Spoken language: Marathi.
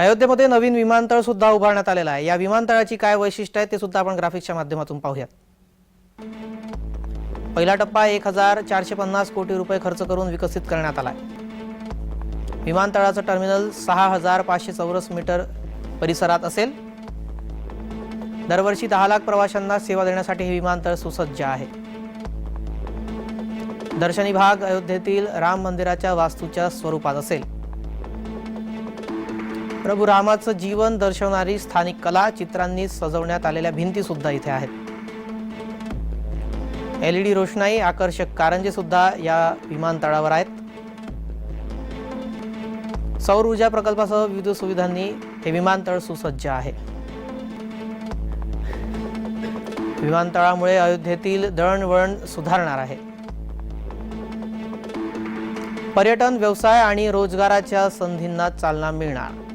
अयोध्येमध्ये नवीन विमानतळ सुद्धा उभारण्यात आलेला आहे. या विमानतळाची काय वैशिष्ट्य आहे ते सुद्धा आपण ग्राफिक्सच्या माध्यमातून पाहूयात. पहिला टप्पा एक हजार चारशे पन्नास कोटी रुपये खर्च करून विकसित करण्यात आला आहे विमानतळाचं टर्मिनल सहा हजार पाचशे चौरस मीटर परिसरात असेल. दरवर्षी दहा लाख प्रवाशांना सेवा देण्यासाठी हे विमानतळ सुसज्ज आहे. दर्शनी भाग अयोध्येतील राम मंदिराच्या वास्तूच्या स्वरूपात असेल. प्रभू रामाचं जीवन दर्शवणारी स्थानिक कला चित्रांनी सजवण्यात आलेल्या भिंती सुद्धा इथे आहेत. एलईडी रोषणाई आकर्षक कारंजे सुद्धा या विमानतळावर आहेत. सौर ऊर्जा प्रकल्पासह विविध सुविधांनी हे विमानतळ सुसज्ज आहे. विमानतळामुळे अयोध्येतील दळणवळण सुधारणार आहे. पर्यटन व्यवसाय आणि रोजगाराच्या संधींना चालना मिळणार.